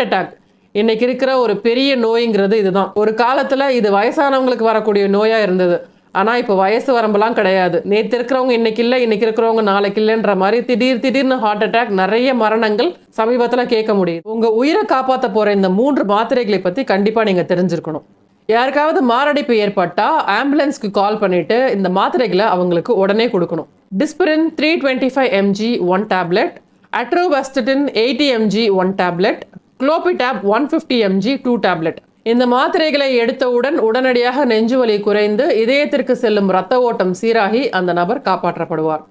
Heart attack இன்னைக்கு இருக்கிற ஒரு பெரிய நோய்ங்கிறது இதுதான். ஒரு காலத்துல இது வயசானவங்களுக்கு வரக்கூடிய நோயா இருந்தது. ஆனா இப்போ வயசு வரம்பெல்லாம் கிடையாது. நேற்று இருக்கிறவங்க இன்னைக்கு இல்லை இன்னைக்கு இருக்கிறவங்க நாளைக்கு இல்லைன்ற மாதிரி திடீர் திடீர்னு ஹார்ட் அட்டாக் நிறைய மரணங்கள் சமீபத்தில் கேட்க முடியுது. உங்க உயிரை காப்பாற்ற போற இந்த மூன்று மாத்திரைகளை பத்தி கண்டிப்பா நீங்க தெரிஞ்சிருக்கணும். யாருக்காவது மாரடைப்பு ஏற்பட்டால் ஆம்புலன்ஸ்க்கு கால் பண்ணிட்டு இந்த மாத்திரைகளை அவங்களுக்கு உடனே கொடுக்கணும். Disprin three twenty five MG one tablet atorvastatin eighty MG one tablet Clopitab one fifty MG two tablet. இந்த மாத்திரைகளை எடுத்தவுடன் உடனடியாக நெஞ்சுவலி குறைந்து இதயத்திற்கு செல்லும் இரத்த ஓட்டம் சீராகி அந்த நபர் காப்பாற்றப்படுவார்.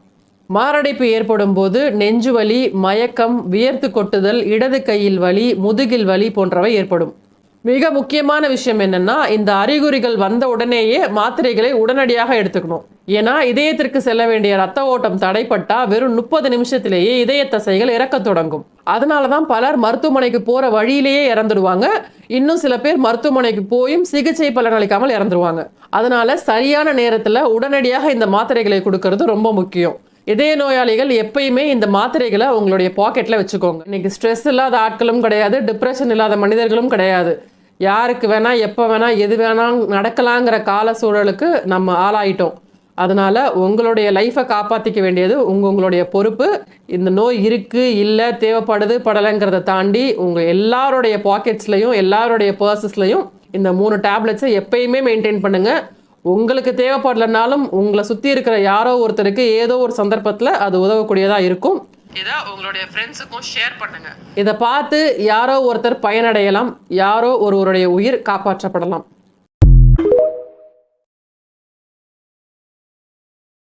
மாரடைப்பு ஏற்படும் போது நெஞ்சுவலி மயக்கம் வியர்த்து கொட்டுதல் இடது கையில் வலி முதுகில் வலி போன்றவை ஏற்படும். மிக முக்கியமான விஷயம் என்னென்னா இந்த அறிகுறிகள் வந்த உடனேயே மாத்திரைகளை உடனடியாக எடுத்துக்கணும். ஏன்னா இதயத்திற்கு செல்ல வேண்டிய ரத்த ஓட்டம் தடைப்பட்டா வெறும் முப்பது நிமிஷத்திலேயே இதய தசைகள் இறக்க தொடங்கும். அதனால தான் பலர் மருத்துவமனைக்கு போகிற வழியிலேயே இறந்துடுவாங்க. இன்னும் சில பேர் மருத்துவமனைக்கு போயும் சிகிச்சை பலனளிக்காமல் இறந்துருவாங்க. அதனால சரியான நேரத்தில் உடனடியாக இந்த மாத்திரைகளை கொடுக்கறது ரொம்ப முக்கியம். இதய நோயாளிகள் எப்பயுமே இந்த மாத்திரைகளை உங்களுடைய பாக்கெட்ல வச்சுக்கோங்க. இன்னைக்கு ஸ்ட்ரெஸ் இல்லாத ஆட்களும் கிடையாது டிப்ரெஷன் இல்லாத மனிதர்களும் கிடையாது. யாருக்கு வேணா எப்போ வேணா எது வேணா நடக்கலாங்கிற கால சூழலுக்கு நம்ம ஆளாயிட்டோம். அதனால உங்களுடைய லைஃப்பை காப்பாற்றிக்க வேண்டியது உங்க உங்களுடைய பொறுப்பு. இந்த நோய் இருக்கு இல்லை தேவைப்படுது படலைங்கிறத தாண்டி உங்கள் எல்லாருடைய பாக்கெட்ஸ்லையும் எல்லாருடைய பர்சஸ்லையும் இந்த மூணு டேப்லெட்ஸை எப்பயுமே மெயின்டைன் பண்ணுங்கள் உங்களுக்கு தேவைப்படலைனாலும் உங்களை சுற்றி இருக்கிற யாரோ ஒருத்தருக்கு ஏதோ ஒரு சந்தர்ப்பத்தில் அது உதவக்கூடியதாக இருக்கும். இதை உங்களுடைய ஃப்ரெண்ட்ஸுக்கும் ஷேர் பண்ணுங்க. இதை பார்த்து யாரோ ஒருத்தர் பயனடையலாம் யாரோ ஒருவருடைய உயிர் காப்பாற்றப்படலாம்.